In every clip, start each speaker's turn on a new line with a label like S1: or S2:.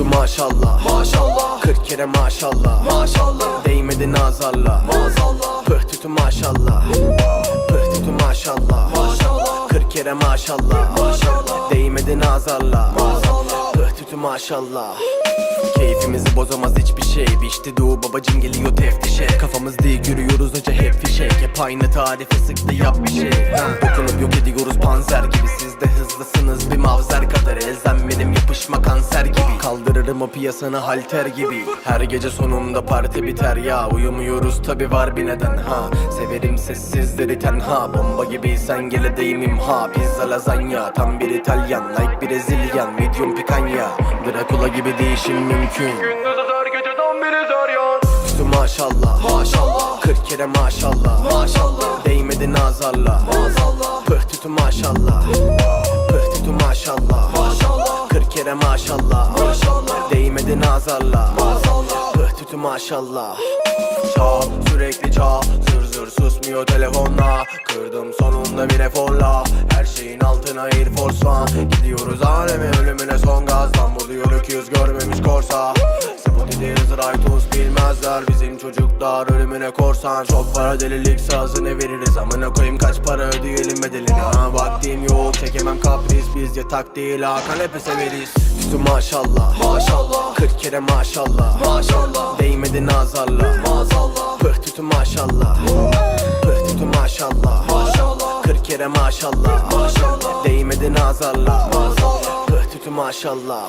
S1: maşallah.
S2: Maşallah.
S1: 40 kere maşallah.
S2: Maşallah.
S1: Değmedi nazarla.
S2: Maazallah
S1: Pıh tütü maşallah. Pıh tütü maşallah.
S2: Maşallah.
S1: 40 kere maşallah.
S2: Maşallah.
S1: Değmedi nazarla.
S2: Maazallah
S1: Pıh tütü maşallah Keyfimizi bozamaz hiçbir şey. Bişti doğu babacım geliyor teftişe. Kafamız değil yürüyoruz hoca hep fişek Hep aynı tarife sıktı yap bir şey. Ha. Dokunup yok ediyoruz panzer gibi. Siz de hızlısınız bir mavzer kadar. Elzem benim yapışma kanser gibi. Kaldırırım o piyasanı halter gibi. Her gece sonunda parti biter ya. Uyumuyoruz tabi var bir neden ha. Severim sessizleri tenha. Bomba gibi sen gele deyim imha Pizza lazanya. Tam bir İtalyan Like Brezilyan. Medium pikanya Dracula gibi değişim mümkün
S2: Gündüz öter geceden biri zaryan
S1: Üstü maşallah
S2: Maşallah.
S1: 40 kere maşallah
S2: Maşallah.
S1: Değmedi nazarla.
S2: Maazallah
S1: Pıh tütü maşallah. Pıh tütü maşallah.
S2: Maşallah.
S1: 40 kere maşallah.
S2: Maşallah
S1: Değmedi nazarla.
S2: Maazallah
S1: Pıh tütü maşallah. Çal sürekli çal. Zır zır susmuyor telefonla. Kırdım sonunda bir eforla. Her şeyin altına Air Force One. Gidiyoruz aleme ölümüne son gaz. Lan buluyor öküz görmemiş korsa Spotify'deyiz Raytos bilmezler. Bizim çocuklar ölümüne korsan. Çok para delilik sazını veririz? Amına koyayım kaç para ödeyelim bedelini? Ha vaktim yok çekemem kapris. Biz yatak değil ha kanepe severiz Üstü maşallah
S2: Maşallah.
S1: 40 kere maşallah.
S2: Maşallah.
S1: Değmedi nazarla.
S2: Maazallah
S1: Pıh tütü maşallah. Pıh tütü maşallah.
S2: Maşallah.
S1: 40 kere maşallah.
S2: Maşallah.
S1: Değmedi nazarla.
S2: Maazallah
S1: Pıh tütü maşallah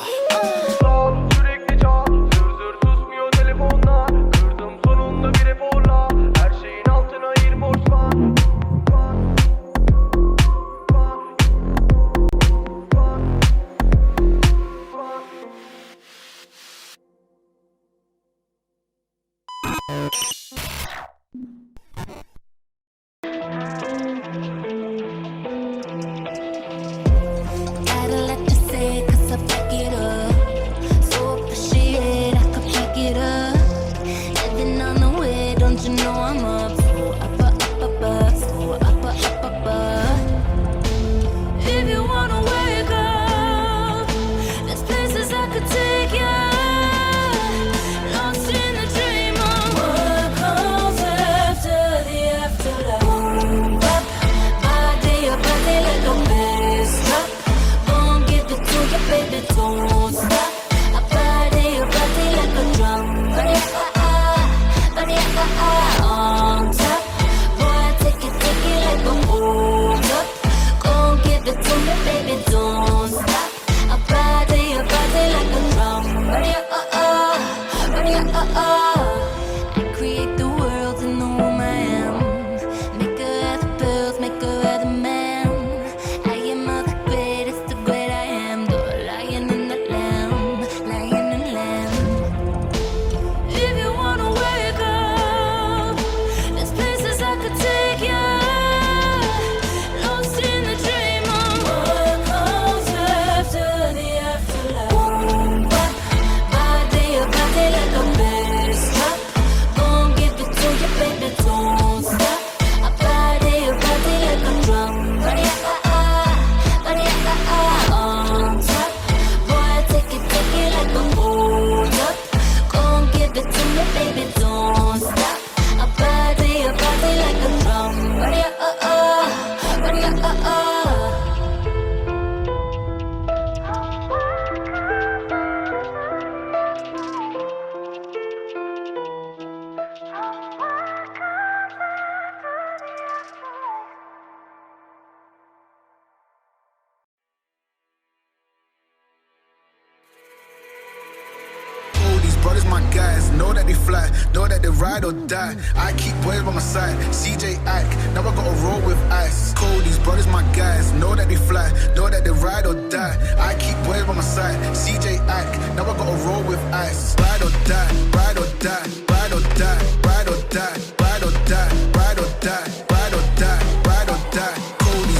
S3: Oh, these brothers my guys, know that they fly, know that they ride or die. I keep boys by my side, CJ Ike, now I gotta roll with ice. These brothers my guys, know that they fly, know that they ride or die. I keep boys by my side, CJ Ike, now I gotta roll with ice. Ride or die, ride or die, ride or die, ride or die, ride or die, ride or die, ride or die, ride or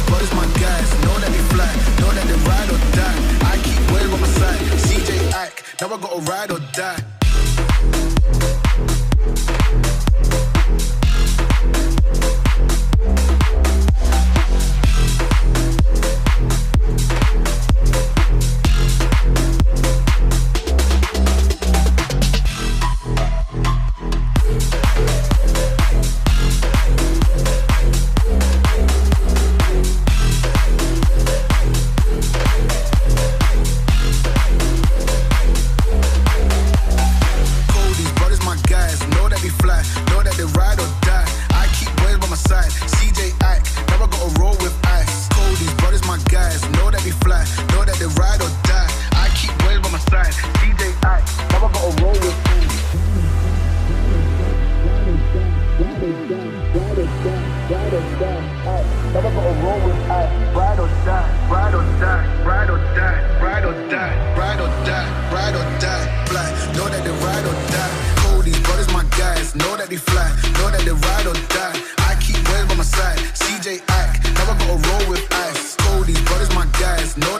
S3: brothers my guys, know that they fly, know that they ride or die. I keep boys by my side, CJ Ike, now I gotta ride or die. Never gotta roll with. Ride or die, ride or die, ride or die, ride or die, ride or die, ride or die. Fly, know that they ride or die. Cody's brothers, my guys, know that they fly,